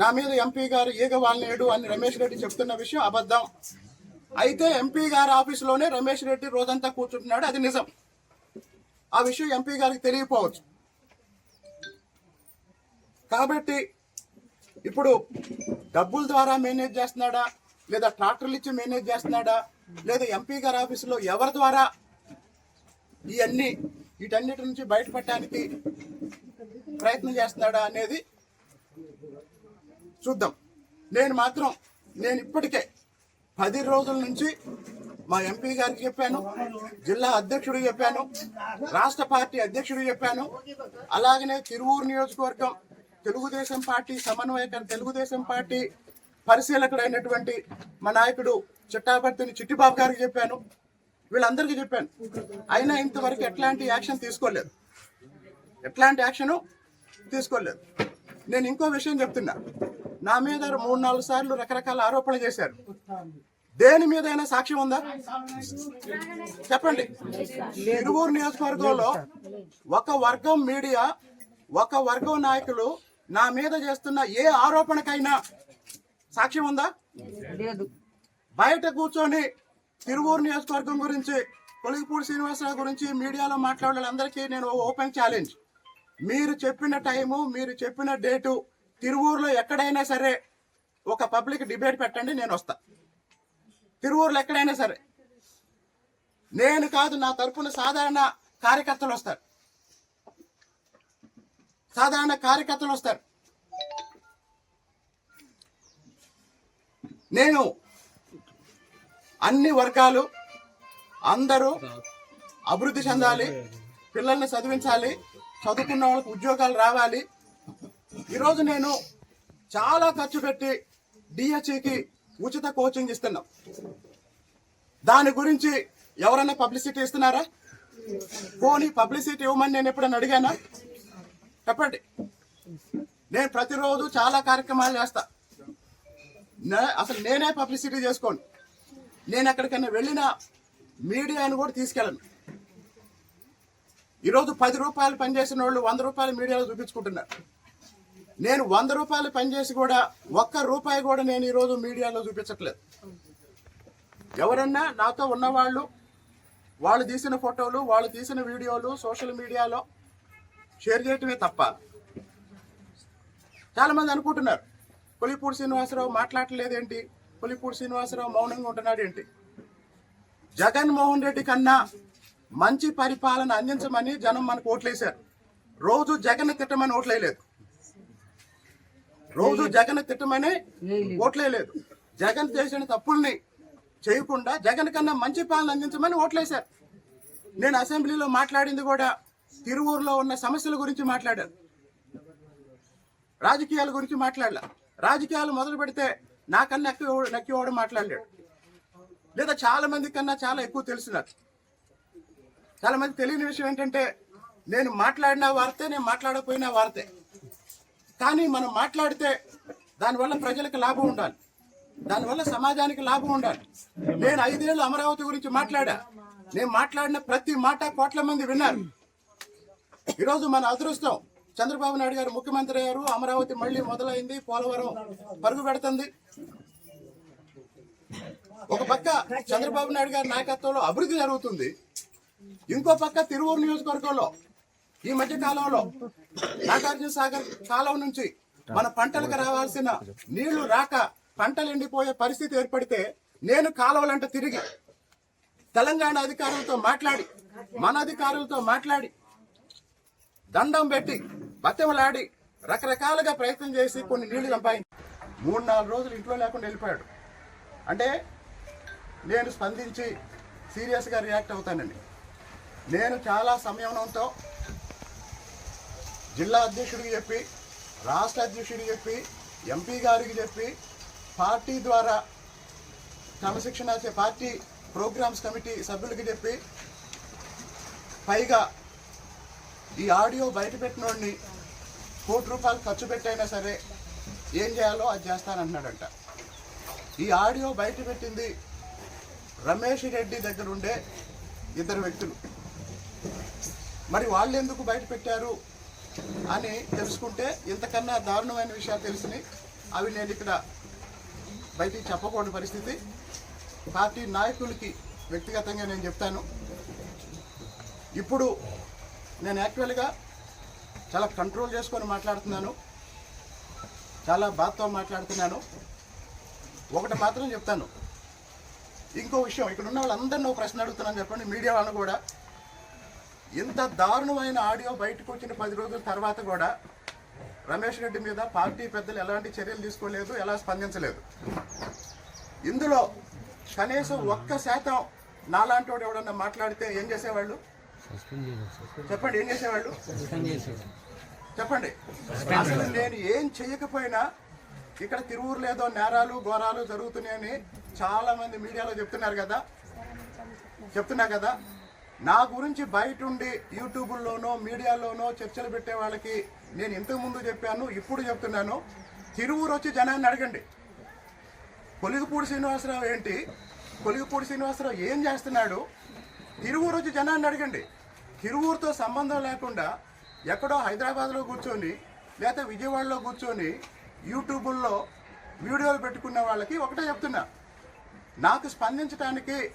నా మీద ఎంపీ గారు ఈగ అని రమేష్ రెడ్డి చెప్తున్న విషయం అబద్ధం. అయితే ఎంపీ గారి ఆఫీసులోనే రమేష్ రెడ్డి రోజంతా కూర్చుంటున్నాడు అది నిజం. ఆ విషయం ఎంపీ గారికి తెలియపోవచ్చు కాబట్టి ఇప్పుడు డబ్బుల ద్వారా మేనేజ్ చేస్తున్నాడా? లేదా ట్రాక్టర్లు ఇచ్చి మేనేజ్ చేస్తున్నాడా? లేదా ఎంపీ గారి ఆఫీసులో ఎవరి ద్వారా? ఇవన్నీ వీటన్నిటి నుంచి బయటపడటానికి ప్రయత్నం చేస్తున్నాడా అనేది చూద్దాం. నేను మాత్రం నేను ఇప్పటికే పది రోజుల నుంచి మా ఎంపీ గారికి చెప్పాను జిల్లా అధ్యక్షుడు చెప్పాను రాష్ట్ర పార్టీ అధ్యక్షుడు చెప్పాను. అలాగనే తిరువూరు నియోజకవర్గం తెలుగుదేశం పార్టీ సమన్వయకర్ తెలుగుదేశం పార్టీ పరిశీలకుడైనటువంటి మా నాయకుడు చిట్టాపర్తిని చిట్టిబాబు గారికి చెప్పాను. వీళ్ళందరికీ చెప్పాను. అయినా ఇంతవరకు ఎట్లాంటి యాక్షన్ తీసుకోలేదు. ఎట్లాంటి యాక్షన్ తీసుకోలేదు. నేను ఇంకో విషయం చెప్తున్నా. నా మీద మూడు నాలుగు సార్లు రకరకాల ఆరోపణలు చేశారు. దేని మీద అయినా సాక్ష్యం ఉందా? చెప్పండి. తిరువూరు నియోజకవర్గంలో ఒక వర్గం మీడియా ఒక వర్గం నాయకులు నా మీద చేస్తున్న ఏ ఆరోపణకైనా సాక్ష్యం ఉందా? లేదు. బయట కూర్చొని తిరువూరు నియోజకవర్గం గురించి కొలిగిపూడి శ్రీనివాసరావు గురించి మీడియాలో మాట్లాడే వాళ్ళందరికీ నేను ఓపెన్ ఛాలెంజ్. మీరు చెప్పిన టైము మీరు చెప్పిన డేటు తిరువూరులో ఎక్కడైనా సరే ఒక పబ్లిక్ డిబేట్ పెట్టండి నేను వస్తా. తిరువూరులో ఎక్కడైనా సరే. నేను కాదు నా తరపున సాధారణ కార్యకర్తలు వస్తారు. సాధారణ కార్యకర్తలు వస్తారు. నేను అన్ని వర్గాలు అందరూ అభివృద్ధి చెందాలి పిల్లల్ని చదివించాలి చదువుకున్న వాళ్ళకి ఉద్యోగాలు రావాలి ఈరోజు నేను చాలా ఖర్చు పెట్టి డిహెచ్ఈకి ఉచిత కోచింగ్ ఇస్తున్నాం. దాని గురించి ఎవరైనా పబ్లిసిటీ ఇస్తున్నారా? పోనీ పబ్లిసిటీ ఇవ్వమని నేను ఎప్పుడైనా అడిగానా? చెప్పండి. నేను ప్రతిరోజు చాలా కార్యక్రమాలు చేస్తా. అసలు నేనే పబ్లిసిటీ చేసుకోను. నేను ఎక్కడికైనా వెళ్ళిన మీడియాను కూడా తీసుకెళ్ళను. ఈరోజు పది రూపాయలు పనిచేసిన వాళ్ళు వంద రూపాయలు మీడియాలో చూపించుకుంటున్నారు. నేను వంద రూపాయలు పనిచేసి కూడా ఒక్క రూపాయి కూడా నేను ఈరోజు మీడియాలో చూపించట్లేదు. ఎవరన్నా నాతో ఉన్నవాళ్ళు వాళ్ళు తీసిన ఫోటోలు వాళ్ళు తీసిన వీడియోలు సోషల్ మీడియాలో షేర్ చేయటమే తప్ప చాలామంది అనుకుంటున్నారు పులిపూడి శ్రీనివాసరావు మాట్లాడలేదేంటి? పులిపూడి శ్రీనివాసరావు మౌనంగా ఉంటున్నాడు ఏంటి జగన్మోహన్ రెడ్డి కన్నా మంచి పరిపాలన అందించమని జనం మనకు ఓట్లేశారు. రోజు జగన్ తిట్టమని ఓట్లేయలేదు. రోజు జగన్ తిట్టమని ఓట్లేయలేదు జగన్ చేసిన తప్పుల్ని చేయకుండా జగన్ కన్నా మంచి పాలన అందించమని ఓట్లేశారు. నేను అసెంబ్లీలో మాట్లాడింది కూడా తిరువూరులో ఉన్న సమస్యల గురించి మాట్లాడాను. రాజకీయాల గురించి మాట్లాడలే. రాజకీయాలు మొదలు పెడితే నాకన్నా ఎక్కువ నక్కివాడు మాట్లాడలేడు. లేదా చాలా మంది కన్నా చాలా ఎక్కువ తెలుసు నాకు చాలా మంది తెలియని విషయం ఏంటంటే నేను మాట్లాడిన వార్తే నేను మాట్లాడకపోయినా వార్తే. కానీ మనం మాట్లాడితే దానివల్ల ప్రజలకు లాభం ఉండాలి. దానివల్ల సమాజానికి లాభం ఉండాలి. నేను ఐదేళ్ళు అమరావతి గురించి మాట్లాడా. నేను మాట్లాడిన ప్రతి మాట కోట్ల మంది విన్నారు. ఈరోజు మన అదృష్టం చంద్రబాబు నాయుడు గారు ముఖ్యమంత్రి అయ్యారు. అమరావతి మళ్ళీ మొదలైంది. పోలవరం పరుగు పెడుతుంది. ఒక పక్క చంద్రబాబు నాయుడు గారి నాయకత్వంలో అభివృద్ధి జరుగుతుంది. ఇంకో పక్క తిరువూరు నియోజకవర్గంలో ఈ మధ్య కాలంలో నాగార్జున సాగర్ కాలం నుంచి మన పంటలకు రావాల్సిన నీళ్ళు రాక పంటలు ఎండిపోయే పరిస్థితి ఏర్పడితే నేను కాలువలంట తిరిగి తెలంగాణ అధికారులతో మాట్లాడి మన అధికారులతో మాట్లాడి దండం పెట్టి బత్తెమలాడి రకరకాలుగా ప్రయత్నం చేసి కొన్ని నీళ్ళు సంపాదించి మూడు నాలుగు రోజులు ఇంట్లో లేకుండా వెళ్ళిపోయాడు. అంటే నేను స్పందించి సీరియస్గా రియాక్ట్ అవుతానండి నేను చాలా సంయమనంతో జిల్లా అధ్యక్షుడికి చెప్పి రాష్ట్ర అధ్యక్షుడికి చెప్పి ఎంపీ గారికి చెప్పి పార్టీ ద్వారా క్రమశిక్షణ పార్టీ ప్రోగ్రామ్స్ కమిటీ సభ్యులకి చెప్పి పైగా ఈ ఆడియో బయటపెట్టినోడిని కోటి రూపాయలు ఖర్చు పెట్టైనా సరే ఏం చేయాలో అది చేస్తానంటున్నాడంట. ఈ ఆడియో బయట పెట్టింది రమేష్ రెడ్డి దగ్గర ఉండే ఇద్దరు వ్యక్తులు. మరి వాళ్ళు ఎందుకు బయట పెట్టారు అని తెలుసుకుంటే ఇంతకన్నా దారుణమైన విషయాలు తెలిసినాయి అవి నేను ఇక్కడ బయటికి చెప్పకూడని పరిస్థితి. పార్టీ నాయకులకి వ్యక్తిగతంగా నేను చెప్తాను. ఇప్పుడు నేను యాక్చువల్గా చాలా కంట్రోల్ చేసుకొని మాట్లాడుతున్నాను. చాలా బాధతో మాట్లాడుతున్నాను. ఒకటి మాత్రం చెప్తాను. ఇంకో విషయం ఇక్కడ ఉన్న వాళ్ళందరినీ ప్రశ్న అడుగుతున్నాను చెప్పండి మీడియా వాళ్ళని కూడా. ఇంత దారుణమైన ఆడియో బయటకు వచ్చిన పది రోజుల తర్వాత కూడా రమేష్ రెడ్డి మీద పార్టీ పెద్దలు ఎలాంటి చర్యలు తీసుకోలేదు ఎలా స్పందించలేదు. ఇందులో కనీసం ఒక్క శాతం నాలాంటి వాడు ఎవడన్నా మాట్లాడితే ఏం చేసేవాళ్ళు? చెప్పండి ఏం చేసేవాళ్ళు? చెప్పండి. అసలు నేను ఏం చేయకపోయినా ఇక్కడ తిరువురులో లేదో నేరాలు ఘోరాలు జరుగుతున్నాయని చాలా మంది మీడియాలో చెప్తున్నారు కదా. చెప్తున్నా కదా. నా గురించి బయట ఉండి యూట్యూబ్లోనో మీడియాలోనో చర్చలు పెట్టే వాళ్ళకి నేను ఇంతకు ముందు చెప్పాను ఇప్పుడు చెప్తున్నాను. తిరువురు వచ్చి జనాన్ని అడగండి. కొలిగిపూడి శ్రీనివాసరావు ఏంటి? కొలిగిపూడి శ్రీనివాసరావు ఏం చేస్తున్నాడు? తిరువూరు వచ్చి జనాన్ని అడగండి. తిరువూరుతో సంబంధం లేకుండా ఎక్కడో హైదరాబాద్లో కూర్చొని లేకపోతే విజయవాడలో కూర్చొని యూట్యూబుల్లో వీడియోలు పెట్టుకున్న వాళ్ళకి ఒకటే చెప్తున్నా. నాకు స్పందించడానికి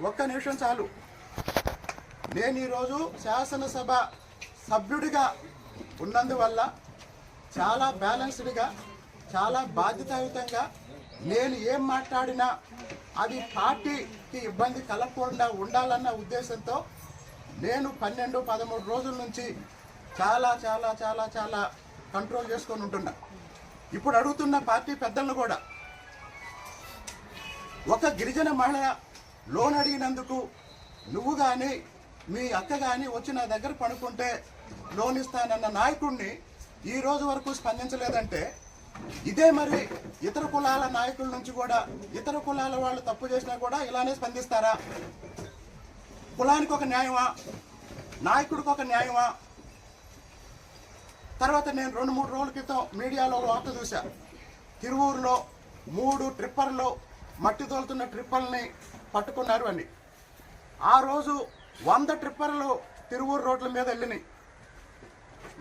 ఒక్క నిమిషం చాలు. నేను ఈరోజు శాసనసభ సభ్యుడిగా ఉన్నందువల్ల చాలా బ్యాలెన్స్డ్గా చాలా బాధ్యతాయుతంగా నేను ఏం మాట్లాడినా అది పార్టీకి ఇబ్బంది కలగకుండా ఉండాలన్న ఉద్దేశంతో నేను పన్నెండు పదమూడు రోజుల నుంచి చాలా చాలా చాలా చాలా కంట్రోల్ చేసుకొని ఉంటున్నా. ఇప్పుడు అడుగుతున్న పార్టీ పెద్దలను కూడా ఒక గిరిజన మహిళ లోన్ అడిగినందుకు నువ్వు కానీ మీ అక్క కానీ వచ్చి నా దగ్గర పడుకుంటే లోన్ ఇస్తానన్న నాయకుడిని ఈ రోజు వరకు స్పందించలేదంటే ఇదే మరి ఇతర కులాల నాయకుల నుంచి కూడా ఇతర కులాల వాళ్ళు తప్పు చేసినా కూడా ఇలానే స్పందిస్తారా? కులానికి ఒక న్యాయమా? నాయకుడికి ఒక న్యాయమా? తర్వాత నేను రెండు మూడు రోజుల క్రితం మీడియాలో వార్త చూశా. తిరువూరులో మూడు ట్రిప్పర్లు మట్టి తోలుతున్న ట్రిప్పర్ని పట్టుకున్నారు అని. ఆ రోజు వంద ట్రిప్పర్లు తిరువూరు రోడ్ల మీద వెళ్ళినాయి.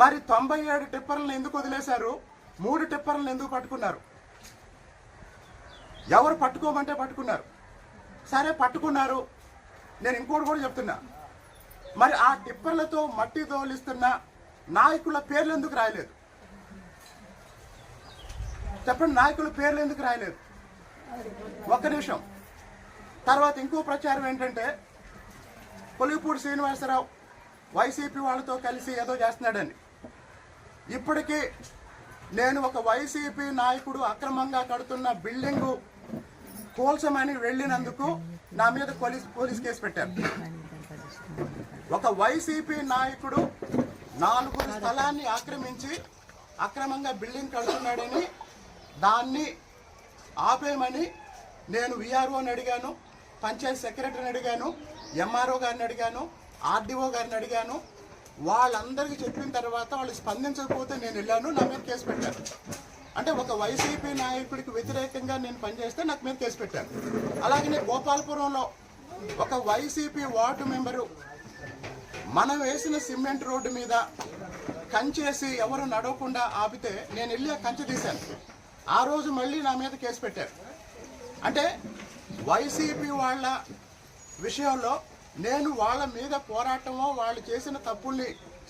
మరి తొంభై ఏడు టిప్పర్లను ఎందుకు వదిలేశారు? మూడు టిప్పర్లను ఎందుకు పట్టుకున్నారు? ఎవరు పట్టుకోమంటే పట్టుకున్నారు. సరే పట్టుకున్నారు. నేను ఇంకోటి కూడా చెప్తున్నా. మరి ఆ టిప్పర్లతో మట్టి తోలిస్తున్న నాయకుల పేర్లు ఎందుకు రాయలేదు? చెప్పండి నాయకుల పేర్లు ఎందుకు రాయలేదు? ఒక్క నిమిషం. తర్వాత ఇంకో ప్రచారం ఏంటంటే పులిపూడి శ్రీనివాసరావు వైసీపీ వాళ్ళతో కలిసి ఏదో చేస్తున్నాడని. ఇప్పటికీ నేను ఒక వైసీపీ నాయకుడు అక్రమంగా కడుతున్న బిల్డింగు కోల్చమని వెళ్ళినందుకు నా మీద పోలీస్ పోలీస్ కేసు పెట్టారు. ఒక వైసీపీ నాయకుడు నాలుగు స్థలాన్ని ఆక్రమించి అక్రమంగా బిల్డింగ్ కడుతున్నాడని దాన్ని ఆపేయమని నేను విఆర్ఓని అడిగాను పంచాయత్ సెక్రటరీని అడిగాను ఎంఆర్ఓ గారిని అడిగాను ఆర్డీఓ గారిని అడిగాను. వాళ్ళందరికీ చెప్పిన తర్వాత వాళ్ళు స్పందించకపోతే నేను వెళ్ళాను నా మీద కేసు పెట్టాను అంటే ఒక వైసీపీ నాయకుడికి వ్యతిరేకంగా నేను పనిచేస్తే నాకు మీద కేసు పెట్టాను అలాగనే గోపాలపురంలో ఒక వైసీపీ వార్డు మెంబరు మనం వేసిన సిమెంట్ రోడ్డు మీద కంచేసి ఎవరు నడవకుండా ఆపితే నేను వెళ్ళి ఆ కంచె తీశాను. ఆ రోజు మళ్ళీ నా మీద కేసు పెట్టారు. అంటే వైసీపీ వాళ్ళ విషయంలో నేను వాళ్ళ మీద పోరాటమో వాళ్ళు చేసిన తప్పుల్ని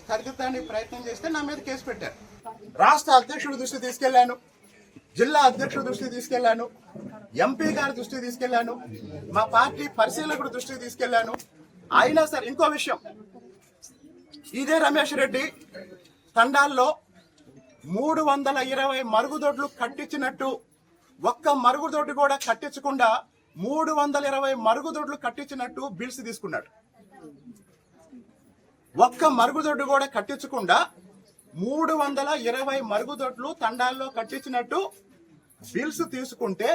సరిదిద్దడానికి ప్రయత్నం చేస్తే నా మీద కేసు పెట్టారు. రాష్ట్ర అధ్యక్షుడి దృష్టి తీసుకెళ్ళాను జిల్లా అధ్యక్షుడి దృష్టి తీసుకెళ్ళాను ఎంపీ గారి దృష్టికి తీసుకెళ్ళాను మా పార్టీ పరిశీలకుడి దృష్టికి తీసుకెళ్ళాను. అయినా సరే ఇంకో విషయం ఇదే రమేష్ రెడ్డి తండాల్లో మూడు వందల ఇరవై మరుగుదొడ్లు కట్టించినట్టు ఒక్క మరుగుదొడ్డు కూడా కట్టించకుండా మూడు వందల ఇరవై మరుగుదొడ్లు కట్టించినట్టు బిల్స్ తీసుకున్నాడు. ఒక్క మరుగుదొడ్డు కూడా కట్టించకుండా మూడు వందల ఇరవై మరుగుదొడ్లు తండాల్లో కట్టించినట్టు బిల్స్ తీసుకుంటే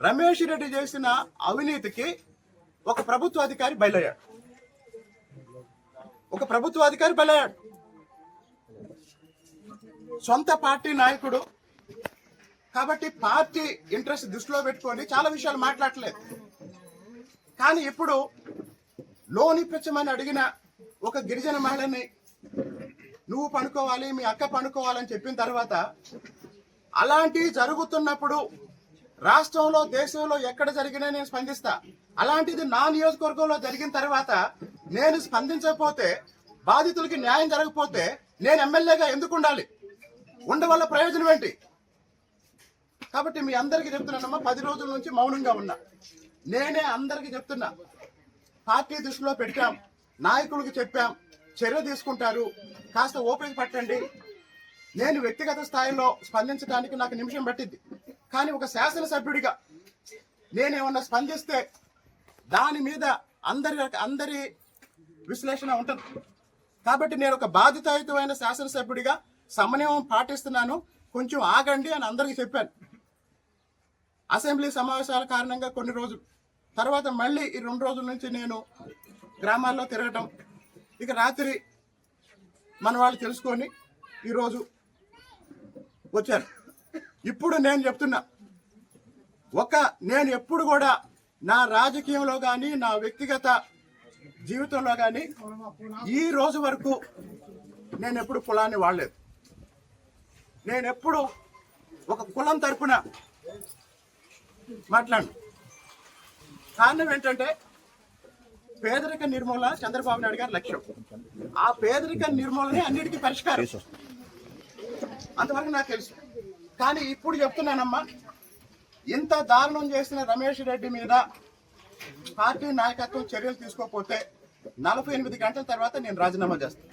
రమేష్ రెడ్డి చేసిన అవినీతికి ఒక ప్రభుత్వ అధికారి బయలయ్యాడు. ఒక ప్రభుత్వ అధికారి బలయ్యాడు సొంత పార్టీ నాయకుడు కాబట్టి పార్టీ ఇంట్రెస్ట్ దృష్టిలో పెట్టుకొని చాలా విషయాలు మాట్లాడలేదు. కానీ ఇప్పుడు లోన్ ఇప్పించమని అడిగిన ఒక గిరిజన మహిళని నువ్వు పనుకోవాలి మీ అక్క పనుకోవాలని చెప్పిన తర్వాత అలాంటివి జరుగుతున్నప్పుడు రాష్ట్రంలో దేశంలో ఎక్కడ జరిగినా నేను స్పందిస్తా. అలాంటిది నా నియోజకవర్గంలో జరిగిన తర్వాత నేను స్పందించకపోతే బాధితులకి న్యాయం జరగకపోతే నేను ఎమ్మెల్యేగా ఎందుకు ఉండాలి? ఉండవల్ల ప్రయోజనం ఏంటి? కాబట్టి మీ అందరికీ చెప్తున్నానమ్మా పది రోజుల నుంచి మౌనంగా ఉన్నా. నేనే అందరికీ చెప్తున్నా. పార్టీ దృష్టిలో పెట్టాం నాయకులకు చెప్పాం చర్య తీసుకుంటారు. కాస్త ఓపిక పట్టండి. నేను వ్యక్తిగత స్థాయిలో స్పందించడానికి నాకు నిమిషం పట్టింది. కానీ ఒక శాసనసభ్యుడిగా నేనేమన్నా స్పందిస్తే దాని మీద అందరి అందరి విశ్లేషణ ఉంటుంది. కాబట్టి నేను ఒక బాధితాయుతమైన శాసనసభ్యుడిగా సమన్వయం పాటిస్తున్నాను. కొంచెం ఆగండి అని అందరికీ చెప్పాను. అసెంబ్లీ సమావేశాల కారణంగా కొన్ని రోజులు తర్వాత మళ్ళీ ఈ రెండు రోజుల నుంచి నేను గ్రామాల్లో తిరగటం ఇక రాత్రి మన వాళ్ళు తెలుసుకొని ఈరోజు వచ్చారు. ఇప్పుడు నేను చెప్తున్నా ఒక నేను ఎప్పుడు కూడా నా రాజకీయంలో కానీ నా వ్యక్తిగత జీవితంలో కానీ ఈ రోజు వరకు నేను ఎప్పుడు కులాన్ని వాడలేదు. నేను ఎప్పుడు ఒక కులం తరపున మాట్లాడు కారణం ఏంటంటే పేదరిక నిర్మూలన చంద్రబాబు నాయుడు గారి లక్ష్యం. ఆ పేదరిక నిర్మూలనే అన్నిటికీ పరిష్కారం. అంతవరకు నాకు తెలుసు. కానీ ఇప్పుడు చెప్తున్నానమ్మా ఇంత దారుణం చేసిన రమేష్ రెడ్డి మీద పార్టీ నాయకత్వం చర్యలు తీసుకోకపోతే నలభై ఎనిమిది గంటల తర్వాత నేను రాజీనామా చేస్తాను